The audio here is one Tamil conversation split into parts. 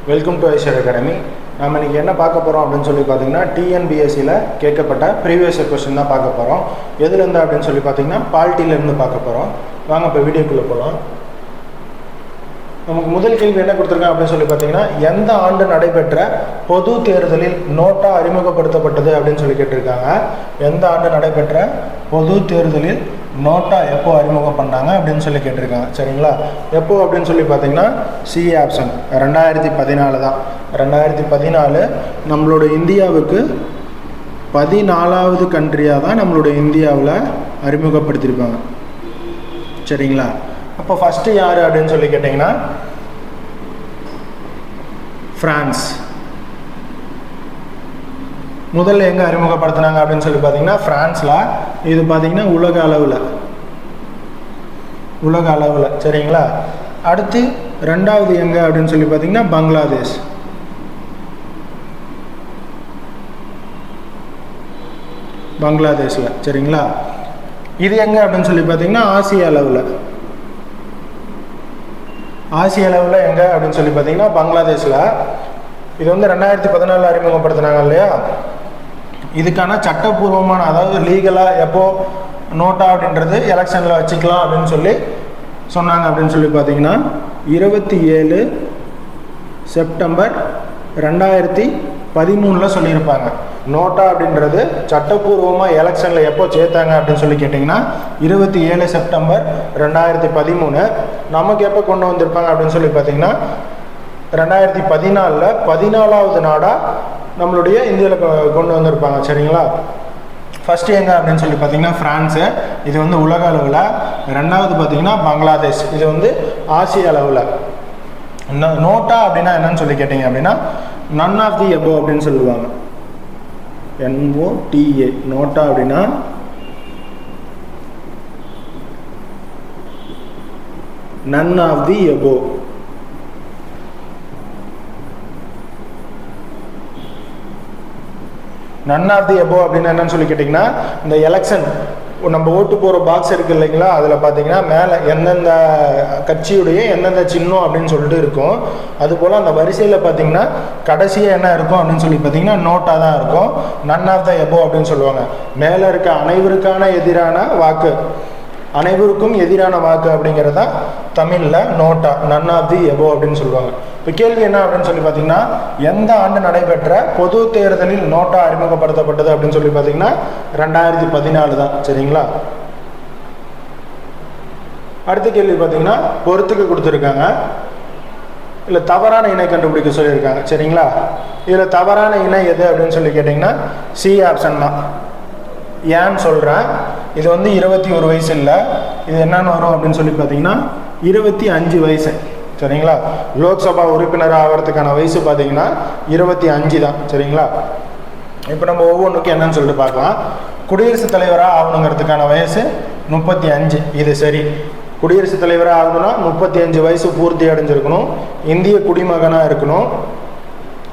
வெல்கம் டு ஐஷர் அகாடமி நம்ம இன்றைக்கி என்ன பார்க்க போகிறோம் அப்படின்னு சொல்லி பார்த்தீங்கன்னா டிஎன்பிஎஸ்சியில் கேட்கப்பட்ட ப்ரீவியஸ் கொஸ்டின் தான் பார்க்க போகிறோம் எதுலேருந்து அப்படின்னு சொல்லி பார்த்தீங்கன்னா பால்ட்டிலேருந்து பார்க்க போகிறோம் வாங்க இப்போ வீடியோக்குள்ளே போகலாம் நமக்கு முதல் கேள்வி என்ன கொடுத்துருக்காங்க அப்படின்னு சொல்லி பார்த்தீங்கன்னா எந்த ஆண்டு நடைபெற்ற பொது தேர்தலில் நோட்டா அறிமுகப்படுத்தப்பட்டது அப்படின்னு சொல்லி கேட்டிருக்காங்க. எந்த ஆண்டு நடைபெற்ற பொது தேர்தலில் நோட்டா எப்போ அறிமுகம் பண்ணாங்க அப்படின்னு சொல்லி கேட்டிருக்காங்க. சரிங்களா? எப்போ அப்படின்னு சொல்லி பார்த்தீங்கன்னா சி ஆப்ஷன் ரெண்டாயிரத்தி பதினாலு தான். ரெண்டாயிரத்தி பதினாலு நம்மளோட இந்தியாவுக்கு பதினாலாவது கண்ட்ரியாக தான் நம்மளோட இந்தியாவில் அறிமுகப்படுத்தியிருப்பாங்க. சரிங்களா? அப்போ ஃபஸ்ட்டு யார் அப்படின்னு சொல்லி கேட்டிங்கன்னா ஃப்ரான்ஸ். முதல்ல எங்கே அறிமுகப்படுத்தினாங்க அப்படின்னு சொல்லி பார்த்தீங்கன்னா ஃப்ரான்ஸில். இது பார்த்தீங்கன்னா உலக அளவில். உலக அளவில் சரிங்களா? அடுத்து ரெண்டாவது எங்கே அப்படின்னு சொல்லி பார்த்தீங்கன்னா பங்களாதேஷ். பங்களாதேஷில் சரிங்களா? இது எங்கே அப்படின்னு சொல்லி பார்த்தீங்கன்னா ஆசிய அளவில். ஆசிய அளவில் எங்கே அப்படின்னு சொல்லி பார்த்தீங்கன்னா பங்களாதேஷில். இது வந்து ரெண்டாயிரத்தி பதினாலில் அறிமுகப்படுத்தினாங்க இல்லையா? இதுக்கான சட்டப்பூர்வமான அதாவது லீகலாக எப்போ நோட்டா அப்படின்றது எலெக்ஷனில் வச்சுக்கலாம் அப்படின்னு சொல்லி சொன்னாங்க அப்படின்னு சொல்லி பார்த்தீங்கன்னா இருபத்தி ஏழு செப்டம்பர் ரெண்டாயிரத்தி பதிமூணில் சொல்லியிருப்பாங்க. நோட்டா அப்படின்றது சட்டப்பூர்வமாக எலெக்ஷனில் எப்போ சேர்த்தாங்க அப்படின்னு சொல்லி கேட்டிங்கன்னா இருபத்தி ஏழு செப்டம்பர் ரெண்டாயிரத்தி பதிமூணு. நமக்கு எப்போ கொண்டு வந்திருப்பாங்க அப்படின்னு சொல்லி பார்த்தீங்கன்னா ரெண்டாயிரத்தி பதினாலில் பதினாலாவது நாடாக நம்மளுடைய இந்தியாவில் கொண்டு வந்திருப்பாங்க. சரிங்களா? ஃபஸ்ட்டு எங்கே அப்படின்னு சொல்லி பார்த்தீங்கன்னா ஃப்ரான்ஸு இது வந்து உலக அளவில். ரெண்டாவது பார்த்தீங்கன்னா பங்களாதேஷ். இது வந்து ஆசிய அளவில். நோட்டா அப்படின்னா என்னன்னு சொல்லி கேட்டிங்க அப்படின்னா நன் ஆஃப் தி எபோ அப்படின்னு சொல்லுவாங்க. N O T A NOTA அப்படின்னா none of the above none of the above அப்படின்னு என்னன்னு சொல்லி கேட்டிங்கன்னா இந்த எலெக்ஷன் நம்ம ஓட்டு போகிற பாக்ஸ் இருக்குது இல்லைங்களா? அதில் பார்த்தீங்கன்னா மேலே எந்தெந்த கட்சியுடைய எந்தெந்த சின்னம் அப்படின்னு சொல்லிட்டு இருக்கும். அதுபோல் அந்த வரிசையில் பார்த்தீங்கன்னா கடைசியாக என்ன இருக்கும் அப்படின்னு சொல்லி பார்த்தீங்கன்னா நோட்டாக தான் இருக்கும். நன் ஆஃப் த எபோ அப்படின்னு சொல்லுவாங்க. மேலே இருக்க அனைவருக்கான எதிரான வாக்கு. அனைவருக்கும் எதிரான வாக்கு அப்படிங்கிறது தான் தமிழில் NOTA none of the above அப்படின்னு சொல்லுவாங்க. இப்போ கேள்வி என்ன அப்படின்னு சொல்லி பார்த்தீங்கன்னா எந்த ஆண்டு நடைபெற்ற பொது தேர்தலில் நோட்டா அறிமுகப்படுத்தப்பட்டது அப்படின்னு சொல்லி பார்த்தீங்கன்னா ரெண்டாயிரத்தி பதினாலு தான். சரிங்களா? அடுத்த கேள்வி பார்த்தீங்கன்னா பொறுத்துக்கு கொடுத்துருக்காங்க. இல்லை தவறான இணை கண்டுபிடிக்க சொல்லியிருக்காங்க. சரிங்களா? இதில் தவறான இணை எது அப்படின்னு சொல்லி கேட்டிங்கன்னா சி ஆப்ஷன் தான். ஏன்னு சொல்கிறேன் இது வந்து இருபத்தி ஒரு வயசு இல்லை இது என்னென்னு வரும் அப்படின்னு சொல்லி பார்த்தீங்கன்னா இருபத்தி அஞ்சு வயசு. சரிங்களா? லோக்சபா உறுப்பினர் ஆகிறதுக்கான வயசு பார்த்தீங்கன்னா இருபத்தி அஞ்சு தான். சரிங்களா? இப்போ நம்ம ஒவ்வொன்றுக்கும் என்னன்னு சொல்லிட்டு பார்க்கலாம். குடியரசுத் தலைவராக ஆகணுங்கிறதுக்கான வயசு முப்பத்தி அஞ்சு. இது சரி. குடியரசுத் தலைவராக ஆகணும்னா முப்பத்தி அஞ்சு வயசு பூர்த்தி அடைஞ்சிருக்கணும். இந்திய குடிமகனாக இருக்கணும்.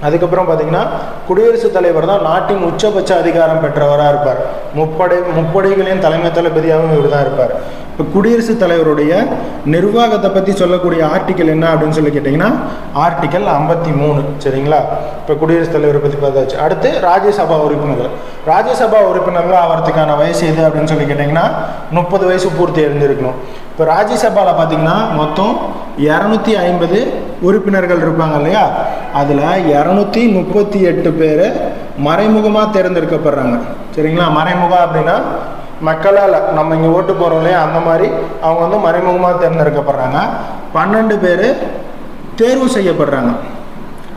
அதுக்கப்புறம் பார்த்தீங்கன்னா குடியரசுத் தலைவர் தான் நாட்டின் உச்சபட்ச அதிகாரம் பெற்றவராக இருப்பார். முப்படை முப்படைகளின் தலைமை தளபதியாகவும் இவர் தான் இருப்பார். இப்போ குடியரசுத் தலைவருடைய நிர்வாகத்தை பற்றி சொல்லக்கூடிய ஆர்டிக்கல் என்ன அப்படின்னு சொல்லி கேட்டிங்கன்னா ஆர்டிக்கல் ஐம்பத்தி மூணு சரிங்களா? இப்போ குடியரசுத் தலைவரை பற்றி பார்த்தாச்சு. அடுத்து ராஜ்யசபா உறுப்பினர்கள். ராஜ்யசபா உறுப்பினர்கள் ஆகிறதுக்கான வயசு எது அப்படின்னு சொல்லி கேட்டிங்கன்னா முப்பது வயசு பூர்த்தி அடைஞ்சிருக்கணும் இப்போ ராஜ்யசபாவில் பார்த்தீங்கன்னா மொத்தம் இரநூத்தி ஐம்பது உறுப்பினர்கள் இருப்பாங்க இல்லையா? அதில் இரநூத்தி முப்பத்தி எட்டு பேர் மறைமுகமாக தேர்ந்தெடுக்கப்படுறாங்க. சரிங்களா? மறைமுகம் அப்படின்னா மக்களால் நம்ம இங்கே ஓட்டு போகிறோம் இல்லையா? அந்த மாதிரி அவங்க வந்து மறைமுகமாக தேர்ந்தெடுக்கப்படுறாங்க. பன்னெண்டு பேர் தேர்வு செய்யப்படுறாங்க.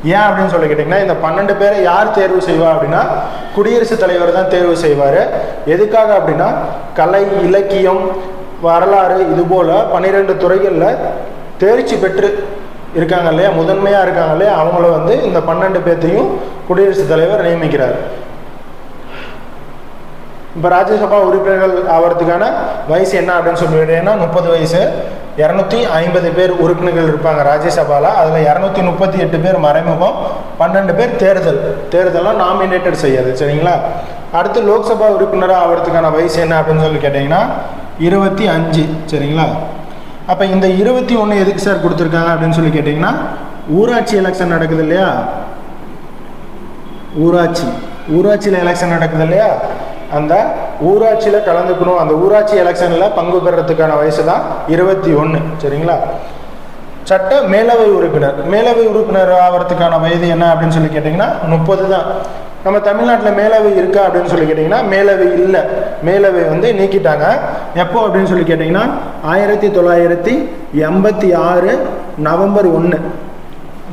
ஏன் அப்படின்னு சொல்லி கேட்டிங்கன்னா இந்த பன்னெண்டு பேரை யார் தேர்வு செய்வா அப்படின்னா குடியரசுத் தலைவர் தான் தேர்வு செய்வார். எதுக்காக அப்படின்னா கலை இலக்கியம் வரலாறு இது போல் பன்னிரெண்டு துறைகளில் தேர்ச்சி பெற்று இருக்காங்க இல்லையா? முதன்மையாக இருக்காங்க இல்லையா? அவங்கள வந்து இந்த பன்னெண்டு பேர்த்தையும் குடியரசுத் தலைவர் நியமிக்கிறார். இப்போ ராஜ்யசபா உறுப்பினர்கள் ஆகிறதுக்கான வயசு என்ன அப்படின்னு சொல்லிட்டீங்கன்னா முப்பது வயசு. இரநூத்தி ஐம்பது பேர் உறுப்பினர்கள் இருப்பாங்க ராஜ்யசபாவில் அதில் இரநூத்தி முப்பத்தி எட்டு பேர் மறைமுகம் பன்னெண்டு பேர் தேர்தல். தேர்தலாம் நாமினேட்டட் செய்யாது சரிங்களா? அடுத்து லோக்சபா உறுப்பினராக ஆகிறதுக்கான வயசு என்ன அப்படின்னு சொல்லி கேட்டிங்கன்னா இருபத்தி அஞ்சு சரிங்களா? அப்போ இந்த இருபத்தி ஒன்று எதுக்கு சார் கொடுத்துருக்காங்க அப்படின்னு சொல்லி கேட்டிங்கன்னா ஊராட்சி எலெக்ஷன் நடக்குது இல்லையா? ஊராட்சி. ஊராட்சியில் எலெக்ஷன் நடக்குது இல்லையா? அந்த ஊராட்சியில் கலந்துக்கணும். அந்த ஊராட்சி எலெக்ஷனில் பங்கு பெறத்துக்கான வயசு தான் இருபத்தி ஒன்று சரிங்களா? சட்ட மேலவை உறுப்பினர். மேலவை உறுப்பினர் ஆகிறதுக்கான வயது என்ன அப்படின்னு சொல்லி கேட்டிங்கன்னா முப்பது தான். நம்ம தமிழ்நாட்டில் மேலவை இருக்கா அப்படின்னு சொல்லி கேட்டிங்கன்னா மேலவை இல்லை. மேலவை வந்து நீக்கிட்டாங்க. எப்போ அப்படின்னு சொல்லி கேட்டிங்கன்னா ஆயிரத்தி தொள்ளாயிரத்தி எண்பத்தி ஆறு நவம்பர் ஒன்று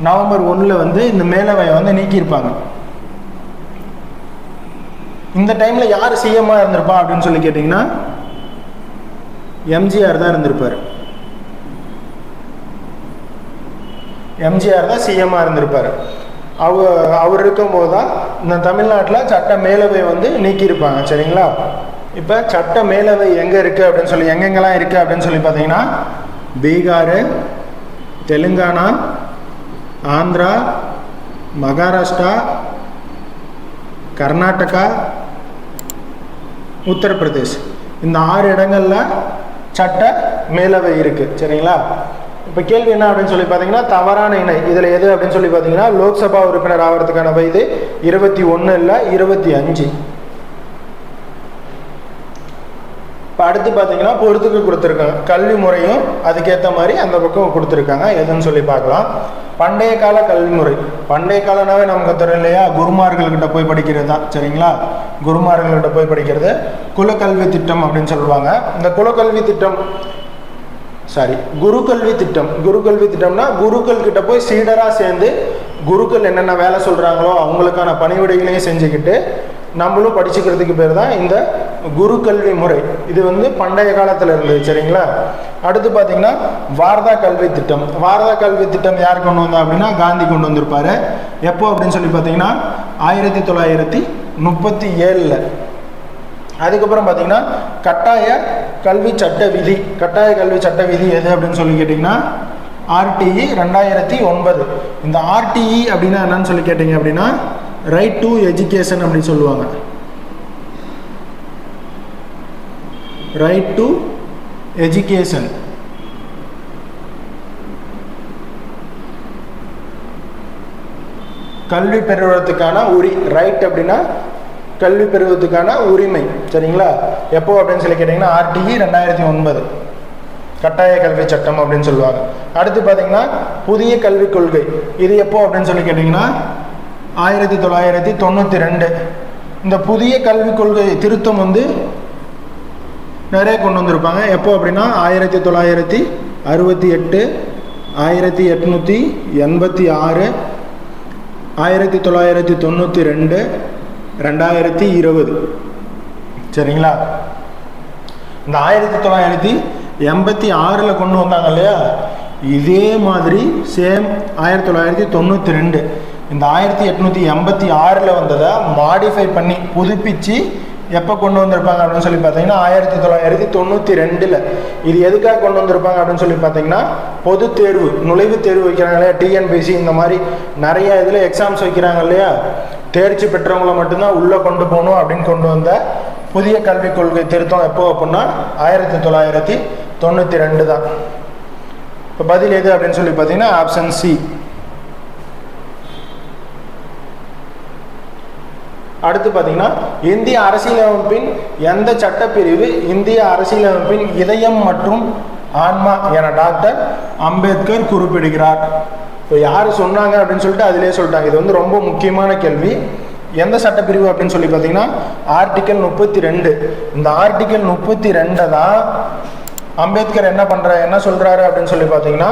நவம்பர் ஒன்றில் வந்து இந்த மேலவையை வந்து நீக்கியிருப்பாங்க. இந்த டைமில் யார் சிஎம்மாக இருந்திருப்பா அப்படின்னு சொல்லி கேட்டிங்கன்னா எம்ஜிஆர் தான் இருந்திருப்பார். எம்ஜிஆர் தான் சிஎம்மாக இருந்திருப்பார். அவ அவர் இருக்கும்போது தான் இந்த தமிழ்நாட்டில் சட்ட மேலவை வந்து நீக்கியிருப்பாங்க சரிங்களா? இப்போ சட்ட மேலவை எங்கே இருக்குது அப்படின்னு சொல்லி எங்கெங்கெல்லாம் இருக்குது அப்படின்னு சொல்லி பார்த்தீங்கன்னா பீகார் தெலுங்கானா ஆந்திரா மகாராஷ்டிரா கர்நாடகா உத்தரப்பிரதேஷ். இந்த ஆறு இடங்களில் சட்ட மேலவை இருக்குது சரிங்களா? இப்போ கேள்வி என்ன அப்படின்னு சொல்லி பார்த்தீங்கன்னா தவறான இணை. இதில் எது அப்படின்னு சொல்லி பார்த்தீங்கன்னா லோக்சபா உறுப்பினர் ஆகிறதுக்கான வயது இருபத்தி ஒன்று இல்லை இருபத்தி அஞ்சு இப்போ அடுத்து பார்த்தீங்கன்னா பொறுத்துக்கு கொடுத்துருக்காங்க. கல்வி முறையும் அதுக்கேற்ற மாதிரி அந்த பக்கம் கொடுத்துருக்காங்க. எதுன்னு சொல்லி பார்க்கலாம். பண்டைய கால கல்வி முறை. பண்டைய காலனாவே நமக்கு தெரியும் இல்லையா? குருமார்கள்கிட்ட போய் படிக்கிறது தான். சரிங்களா? குருமார்கள்கிட்ட போய் படிக்கிறது குலக்கல்வி திட்டம் அப்படின்னு சொல்லுவாங்க. இந்த குலக்கல்வி திட்டம் சாரி குருக்கல்வி திட்டம். குருக்கல்வி திட்டம்னா குருக்கள் கிட்ட போய் சீடராக சேர்ந்து குருக்கள் என்னென்ன வேலை சொல்கிறாங்களோ அவங்களுக்கான பணிவிடைகளையும் செஞ்சுக்கிட்டு நம்மளும் படிச்சுக்கிறதுக்கு பேர் தான் இந்த குரு கல்வி முறை. இது வந்து பண்டைய காலத்தில் இருந்தது சரிங்களா? அடுத்து பார்த்தீங்கன்னா வாரதா கல்வி திட்டம். வாரதா கல்வி திட்டம் யார் கொண்டு வந்தா அப்படின்னா காந்தி கொண்டு வந்திருப்பார். எப்போ அப்படின்னு சொல்லி பார்த்தீங்கன்னா ஆயிரத்தி தொள்ளாயிரத்தி முப்பத்தி ஏழில். அதுக்கப்புறம் பார்த்தீங்கன்னா கட்டாய கல்வி சட்ட விதி. கட்டாய கல்வி சட்ட விதி எது அப்படின்னு சொல்லி கேட்டிங்கன்னா ஆர்டிஇ ரெண்டாயிரத்தி ஒன்பது. இந்த ஆர்டிஇ அப்படின்னா என்னன்னு சொல்லி கேட்டிங்க அப்படின்னா ரைட் டு எஜுகேஷன் அப்படின்னு சொல்லுவாங்க. ரைட் டு எஜுகேஷன் கல்வி பெறுவதற்கான உரி ரைட் அப்படின்னா கல்வி பெறுவதற்கான உரிமை சரிங்களா? எப்போ அப்படின்னு சொல்லி கேட்டிங்கன்னா ஆர்டிஇ ரெண்டாயிரத்தி ஒன்பது. கட்டாய கல்வி சட்டம் அப்படின்னு சொல்லுவாங்க. அடுத்து பார்த்தீங்கன்னா புதிய கல்விக் கொள்கை. இது எப்போ அப்படின்னு சொல்லி கேட்டிங்கன்னா ஆயிரத்தி தொள்ளாயிரத்தி தொண்ணூற்றி ரெண்டு. இந்த புதிய கல்விக் கொள்கை திருத்தம் வந்து நிறைய கொண்டு வந்திருப்பாங்க. எப்போ அப்படின்னா ஆயிரத்தி தொள்ளாயிரத்தி அறுபத்தி எட்டு ஆயிரத்தி எட்நூற்றி எண்பத்தி ஆறு ஆயிரத்தி தொள்ளாயிரத்தி தொண்ணூற்றி ரெண்டு ரெண்டாயிரத்தி இருபது. சரிங்களா? இந்த ஆயிரத்தி தொள்ளாயிரத்தி எண்பத்தி ஆறில் கொண்டு வந்தாங்க இல்லையா? இதே மாதிரி சேம் ஆயிரத்தி தொள்ளாயிரத்தி தொண்ணூற்றி ரெண்டு. இந்த ஆயிரத்தி எட்நூற்றி எண்பத்தி ஆறில் வந்ததை மாடிஃபை பண்ணி புதுப்பிச்சு எப்போ கொண்டு வந்திருப்பாங்க அப்படின்னு சொல்லி பார்த்தீங்கன்னா ஆயிரத்தி தொள்ளாயிரத்தி தொண்ணூற்றி ரெண்டில். இது எதுக்காக கொண்டு வந்திருப்பாங்க அப்படின்னு சொல்லி பார்த்தீங்கன்னா பொது தேர்வு நுழைவுத் தேர்வு வைக்கிறாங்க இல்லையா? டிஎன்பிசி இந்த மாதிரி நிறைய இதில் எக்ஸாம்ஸ் வைக்கிறாங்க இல்லையா? தேர்ச்சி பெற்றவங்கள மட்டும்தான் உள்ளே கொண்டு போகணும் அப்படின்னு கொண்டு வந்த புதிய கல்விக் கொள்கை திருத்தம் எப்போ அப்படின்னா ஆயிரத்தி தொள்ளாயிரத்தி தொண்ணூற்றி ரெண்டு தான். இப்போ பதில் எது அப்படின்னு சொல்லி பார்த்தீங்கன்னா ஆப்ஷன் சி அடுத்து பார்த்தீங்கன்னா இந்திய அரசியலமைப்பின் எந்த சட்டப்பிரிவு இந்திய அரசியலமைப்பின் இதயம் மற்றும் ஆன்மா என டாக்டர் அம்பேத்கர் குறிப்பிடுகிறார். இப்போ யார் சொன்னாங்க அப்படின்னு சொல்லிட்டு அதிலே சொல்லிட்டாங்க. இது வந்து ரொம்ப முக்கியமான கேள்வி. எந்த சட்டப்பிரிவு அப்படின்னு சொல்லி பார்த்தீங்கன்னா ஆர்டிக்கல் முப்பத்தி ரெண்டு இந்த ஆர்டிக்கல் முப்பத்தி ரெண்டை தான் அம்பேத்கர் என்ன பண்ணுறாரு என்ன சொல்கிறாரு அப்படின்னு சொல்லி பார்த்தீங்கன்னா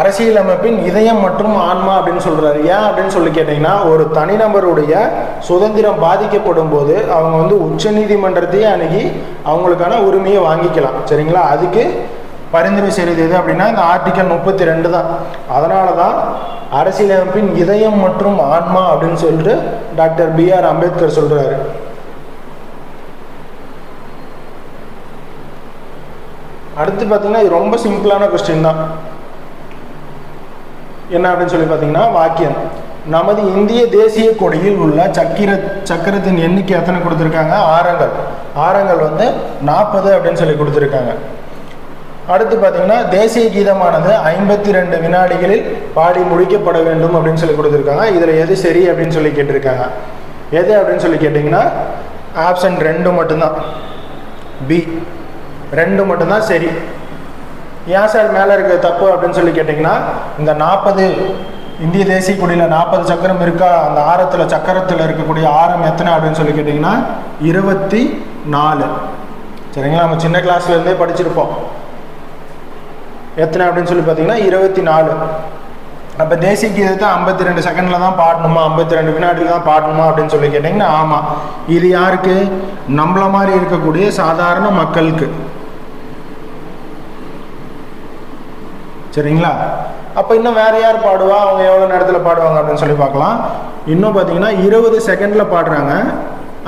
அரசியலமைப்பின் இதயம் மற்றும் ஆன்மா அப்படின்னு சொல்றாரு. ஏன் அப்படின்னு சொல்லி கேட்டிங்கன்னா ஒரு தனிநபருடைய சுதந்திரம் பாதிக்கப்படும் போது அவங்க வந்து உச்ச நீதிமன்றத்தையே அணுகி அவங்களுக்கான உரிமையை வாங்கிக்கலாம். சரிங்களா? அதுக்கு பரிந்துரை செய்கிறது எது அப்படின்னா இந்த ஆர்டிக்கல் முப்பத்தி ரெண்டு தான். அதனால தான் அரசியலமைப்பின் இதயம் மற்றும் ஆன்மா அப்படின்னு சொல்லிட்டு டாக்டர் பி ஆர் அம்பேத்கர் சொல்றாரு. அடுத்து பார்த்தீங்கன்னா இது ரொம்ப சிம்பிளான கொஸ்டின் தான். என்ன அப்படின்னு சொல்லி பார்த்தீங்கன்னா வாக்கியம். நமது இந்திய தேசிய கொடியில் உள்ள சக்கிர சக்கரத்தின் எண்ணிக்கை எத்தனை கொடுத்துருக்காங்க? ஆரங்கள். ஆரங்கள் வந்து நாற்பது அப்படின்னு சொல்லி கொடுத்துருக்காங்க. அடுத்து பார்த்தீங்கன்னா தேசிய கீதமானது ஐம்பத்தி ரெண்டு வினாடிகளில் பாடி முடிக்கப்பட வேண்டும் அப்படின்னு சொல்லி கொடுத்துருக்காங்க. இதில் எது சரி அப்படின்னு சொல்லி கேட்டிருக்காங்க. எது அப்படின்னு சொல்லி கேட்டிங்கன்னா ஆப்ஷன் ரெண்டு மட்டும்தான். பி. ரெண்டு மட்டும்தான் சரி. ஏன் சார் மேலே இருக்க தப்பு அப்படின்னு சொல்லி கேட்டிங்கன்னா இந்த நாற்பது இந்திய தேசிய கொடியில் நாற்பது சக்கரம் இருக்கா அந்த ஆரத்தில் சக்கரத்தில் இருக்கக்கூடிய ஆரம் எத்தனை அப்படின்னு சொல்லி கேட்டிங்கன்னா இருபத்தி நாலு. சரிங்களா? நம்ம சின்ன கிளாஸ்லேருந்தே படிச்சிருப்போம். எத்தனை அப்படின்னு சொல்லி பார்த்தீங்கன்னா இருபத்தி நாலு. அப்போ தேசிய கீதத்தை ஐம்பத்தி ரெண்டு செகண்டில் தான் பாடணுமா? ஐம்பத்தி ரெண்டு வினாடியில் தான் பாடணுமா அப்படின்னு சொல்லி கேட்டிங்கன்னா ஆமாம் இது யாருக்கு? நம்மள மாதிரி இருக்கக்கூடிய சாதாரண மக்களுக்கு. சரிங்களா? அப்போ இன்னும் வேற யார் பாடுவா? அவங்க எவ்வளோ நேரத்தில் பாடுவாங்க அப்படின்னு சொல்லி பார்க்கலாம். இன்னும் பார்த்தீங்கன்னா இருபது செகண்டில் பாடுறாங்க.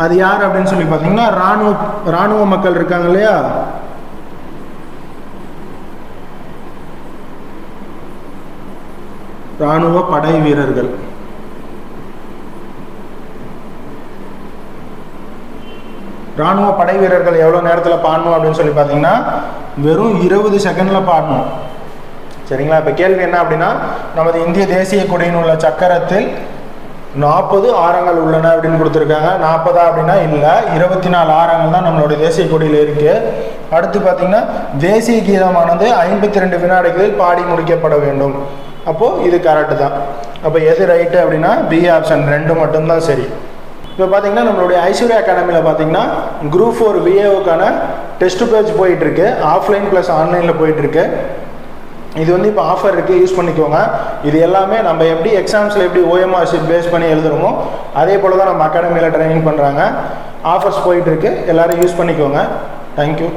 அது யார் அப்படின்னு சொல்லி பார்த்தீங்கன்னா ராணுவ ராணுவ மக்கள் இருக்காங்க இல்லையா? ராணுவ படை வீரர்கள். ராணுவ படை வீரர்கள் எவ்வளோ நேரத்தில் பாடணும் அப்படின்னு சொல்லி பார்த்தீங்கன்னா வெறும் இருபது செகண்டில் பாடணும். சரிங்களா? இப்போ கேள்வி என்ன அப்படின்னா நமது இந்திய தேசிய கொடியின் உள்ள சக்கரத்தில் நாற்பது ஆரங்கள் உள்ளன அப்படின்னு கொடுத்துருக்காங்க. நாற்பதா அப்படின்னா இல்லை இருபத்தி நாலு ஆரங்கள் தான் நம்மளுடைய தேசிய கொடியில் இருக்கு. அடுத்து பார்த்தீங்கன்னா தேசிய கீதமானது ஐம்பத்தி ரெண்டு வினாடிகளில் பாடி முடிக்கப்பட வேண்டும். அப்போது இது கரெக்டு தான். அப்போ எது ரைட்டு அப்படின்னா பி ஆப்ஷன் ரெண்டு மட்டும்தான் சரி. இப்போ பார்த்தீங்கன்னா நம்மளுடைய ஐஸ்வர்யா அகாடமியில் பார்த்தீங்கன்னா குரூப் ஃபோர் விஏஓக்கான டெஸ்ட் பேஜ் போயிட்டுருக்கு ஆஃப்லைன் ப்ளஸ் ஆன்லைனில் போயிட்டுருக்கு இது வந்து இப்போ ஆஃபர் இருக்குது யூஸ் பண்ணிக்கோங்க. இது எல்லாமே நம்ம எப்படி எக்ஸாம்ஸில் எப்படி ஓஎம்ஆர் ஷீட் பேஸ் பண்ணி எழுதுறோமோ அதே போல் தான் நம்ம அகாடமியில் ட்ரைனிங் பண்ணுறாங்க ஆஃபர்ஸ் போயிட்டுருக்கு எல்லோரும் யூஸ் பண்ணிக்கோங்க. தேங்க்யூ